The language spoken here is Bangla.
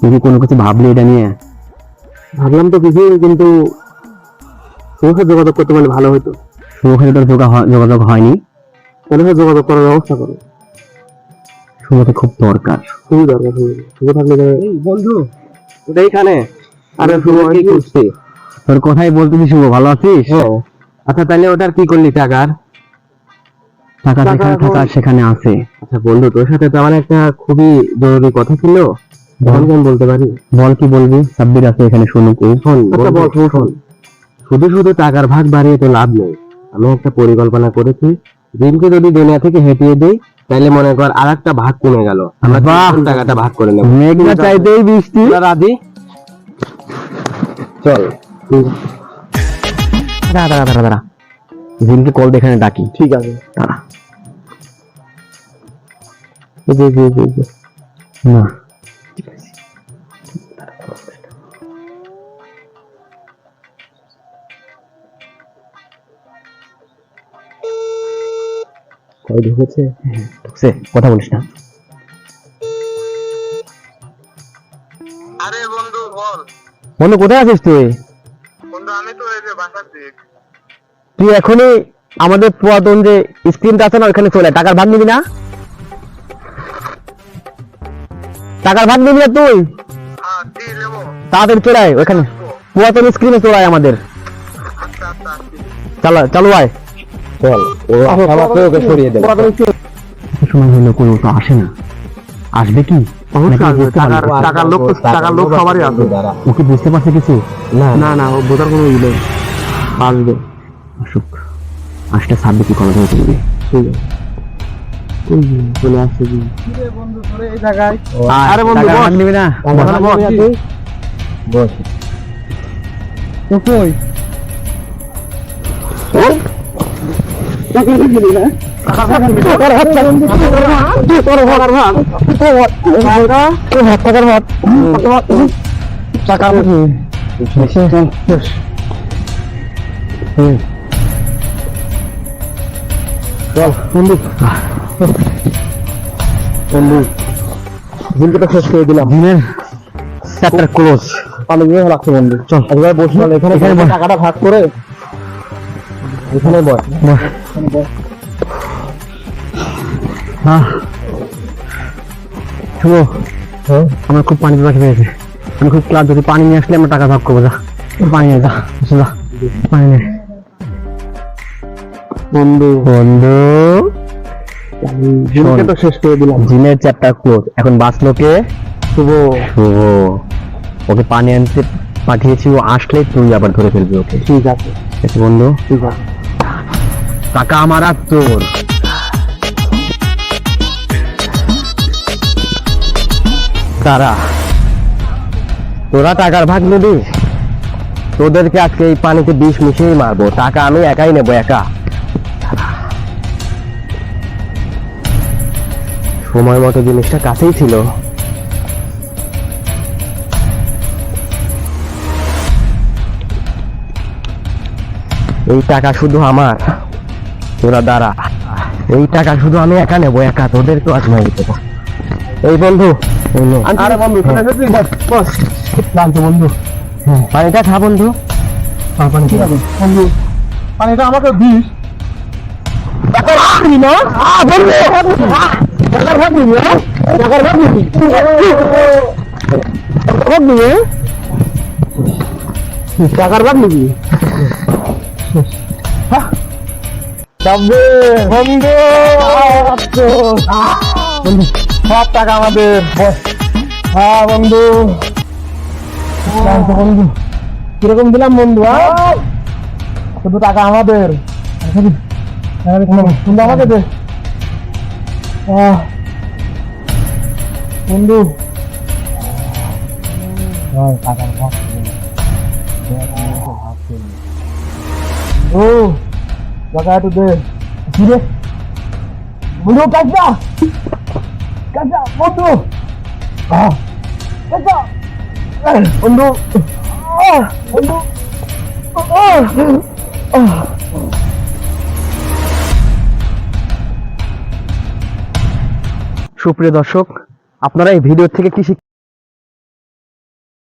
তুই কি কোনো কিছু ভাবলি এটা নিয়ে? ভাবলাম তো কিছু কিন্তু তোমার সাথে যোগাযোগ করতে পারলে ভালো হতো। সাথে যোগাযোগ হয়নি। সাথে যোগাযোগ করার ব্যবস্থা করো। খুব দরকার। খুবই দরকার শুভ শুভ থাকলে বন্ধু ওটা এইখানে? আরে শুভ কি করছিস? তোর কথাই বলতেছি শুভ ভালো আছিস? আচ্ছা তাহলে ওটার কি করলি টাকার? টাকা টাকা যেখানে থাকার সেখানে আছে। আচ্ছা বন্ধু তোর সাথে তো আমার একটা খুবই জরুরি কথা ছিল। তখন আমি বলতে পারি? বল কি বলবি? সাব্বির আছে এখানে শুনুক শোন বল শোন শুধু শুধু টাকার ভাগ বাড়িয়ে তো লাভ নেই। আমি একটা পরিকল্পনা করেছি। রিমকে যদি দুনিয়া থেকে হেঁটিয়ে দেই তাহলে মনে কর আর একটা ভাগ কমে গেল। আমরা টাকাটা ভাগ করে নেব। মেঘনা চাইতেই বৃষ্টি। চল। দাঁড়া দাঁড়া দাঁড়া দাঁড়া। কল দিয়ে এখানে ডাকি। ঠিক আছে। দাঁড়া। জি জি জি জি না। কই ঢুকেছে? ঢুকছে। কথা বলিস না। আরে বন্ধু বল। বন্ধু কোথায় আছিস তুই? বন্ধু আমি তো এই যে বাসার দিক। তুই এখনই আমাদের পুরাতন যে স্ক্রিনটা আছে না ওখানে চলে। টাকার ভাগ নিবি না? টাকার ভাগ নিবি না তুই? হ্যাঁ তাড়াতাড়ি চলে ওখানে। পুরাতন স্ক্রিনে চলে আমাদের। আচ্ছা আচ্ছা। চালা চালু আয়। চল ও ওকে সরিয়ে দেব। সময় হলো কই ও তো আসে না। আসবে কি? অবশ্যই নাকি আসবে। বুঝতে পারবে? টাকার- টাকার লোক টাকার লোক সবারই আছে। ও বুঝতে পারছে কিছু? না না। না ও বোঝার কোনো ই আসবে। আসুক। আসলে সাববে করা যাবে ঠিক আছে। চলে আসছে আরে বন্ধু টাকার ভাগ ভাগ নিবি না? বস। বস। তো কই? বন্ধু। বন্ধু দিনকে শেষ করে দিলাম। চ্যাপ্টার ক্লোজ অনেক লাগছে বন্ধু। চল। একবার বসে এখানে এখানে টাকাটা ভাগ করে এখানে বস। হ্যাঁ শুভ। আমার খুব পানি পাখি পেয়েছে আমি খুব ক্লান্ত যদি পানি নিয়ে আসলে আমরা টাকা ভাগ করব যা। পানি নিয়ে যা। পানি নে। বন্ধু। বন্ধু। দিনকে তো শেষ করে দিলাম। জিনের চ্যাপ্টার ক্লোজ এখন বাঁচলো কে শুভ। শুভ। ওকে পানি আনতে পাঠিয়েছি ও আসলে তুই আবার ধরে ফেলবি ওকে। ঠিক আছে। ঠিক আছে বন্ধু? ঠিক আছে। টাকা আমার আর তোর। তারা তোরা টাকার ভাগ নিবি? তোদেরকে আজকে এই পানিতে বিষ মিশিয়ে মারবো। টাকা আমি একাই নেব একা। সময় মতো জিনিসটা কাছেই ছিল। এই টাকা শুধু আমার। তোরা দাঁড়া। এই টাকা শুধু আমি একা নেব একা তোদের তো আজ নাই দেবো এই বন্ধু আরে বন্ধু হ্যাঁ। বস, বন্ধু। হ্যাঁ, পানিটা খা বন্ধু। বন্ধু? পানিটা আমাকে দিস। না? বন্ধু! টাকার ভাগ দিবি, হ্যাঁ? টাকার ভাগ দিবি? টাকার ভাগ দিবি, হ্যাঁ? টাকার ভাগ নিবি বন্ধু বন্ধু সব টাকা আমাদের বস হ্যাঁ বন্ধু ক্লান্ত বন্ধু কীরকম দিলাম বন্ধু হ্যাঁ? শুধু টাকা আমাদের কিন্তু আমাকে দে আহ, বন্ধু ও টাকা একটু দে কি রে বন্ধু কাজটা কাজটা বন্ধু আহ, কাজটা আহ, বন্ধু আহ, বন্ধু আহ, আহ। সুপ্রিয় দর্শক আপনারা এই ভিডিও থেকে কি